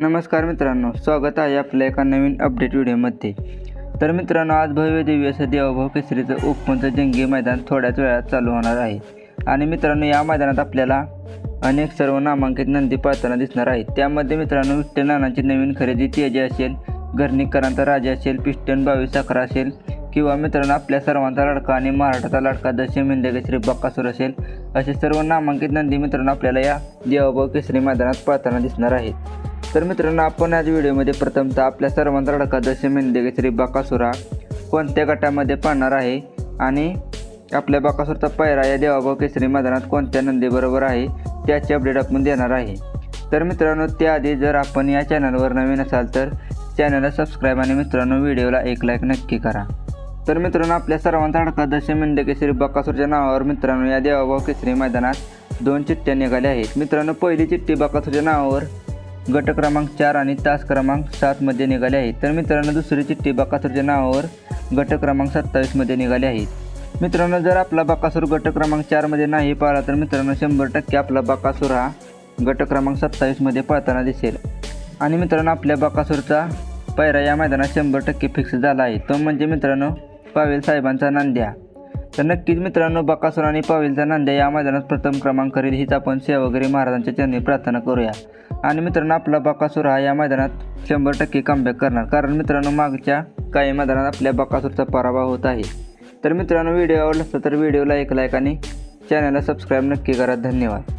नमस्कार मित्रांनो स्वागत आहे आपल्या एका नवीन अपडेट व्हिडिओमध्ये तर मित्रांनो आज भव्य दिव्य असं देवभाव केसरीचं ओपनचं जंगी मैदान थोड्याच वेळात चालू होणार आहे. आणि मित्रांनो या मैदानात आपल्याला अनेक सर्व नामांकित नंदी पाळताना दिसणार आहेत. त्यामध्ये मित्रांनो विठ्ठल नानांची नवीन खरेदी तेजी असेल घरणीकरांचा राजा असेल पिस्टन बावीस अकरा असेल किंवा मित्रांनो आपल्या सर्वांचा लाडका आणि महाराष्ट्राचा लाडका दशम केसरी बक्कासूर असेल असे सर्व नामांकित नंदी मित्रांनो आपल्याला या देवाभाव केसरी मैदानात पाळताना दिसणार आहेत. तर मित्रांनो आपण आज व्हिडिओमध्ये प्रथमतः आपल्या सर्वांचा लाडका दशम श्री बाकासुरा कोणत्या गटामध्ये पाहणार आहे आणि आपल्या बकासूरचा पायरा या देवाभाव केसरी मैदानात कोणत्या नंदीबरोबर आहे त्याची अपडेट आपण देणार आहे. तर मित्रांनो त्याआधी जर आपण या चॅनलवर नवीन असाल तर चॅनलला सबस्क्राईब आणि मित्रांनो व्हिडिओला एक लाईक नक्की करा. तर मित्रांनो आपल्या सर्वांचा हडका दशम केसरी बकासूरच्या नावावर मित्रांनो या देवाभाव केसरी मैदानात दोन चिठ्ठ्या निघाल्या आहेत. मित्रांनो पहिली चिठ्ठी बकासूरच्या नावावर गट क्रमांक चार आणि तास क्रमांक सातमध्ये निघाले आहेत. तर मित्रांनो दुसरी चिठ्ठी बकासूरच्या नावावर गट क्रमांक सत्तावीसमध्ये निघाले आहेत. मित्रांनो जर आपला बकासूर गट क्रमांक चारमध्ये नाही पाळला तर मित्रांनो शंभर टक्के आपला बकासूर हा गट क्रमांक सत्तावीसमध्ये पळताना दिसेल. आणि मित्रांनो आपल्या बकासूरचा पैरा या मैदानात शंभर टक्के फिक्स झाला आहे. तो म्हणजे मित्रांनो पावेल साहेबांचा नांद्या. तर नक्कीच मित्रांनो बकासूर आणि पावेलचा नांद्या या मैदानात प्रथम क्रमांक करेल हीच आपण सेवागिरी महाराजांच्या चरणी प्रार्थना करूया. आणि मित्रांनो आपला बकासूर हा या मैदानात शंभर टक्के कमबॅक करणार. कारण मित्रांनो मागच्या काही मैदानात आपल्या बकासूरचा पराभव होत आहे. तर मित्रांनो व्हिडिओ आवडला असता तर व्हिडिओला एक लाईक आणि चॅनलला सबस्क्राईब नक्की करा. धन्यवाद.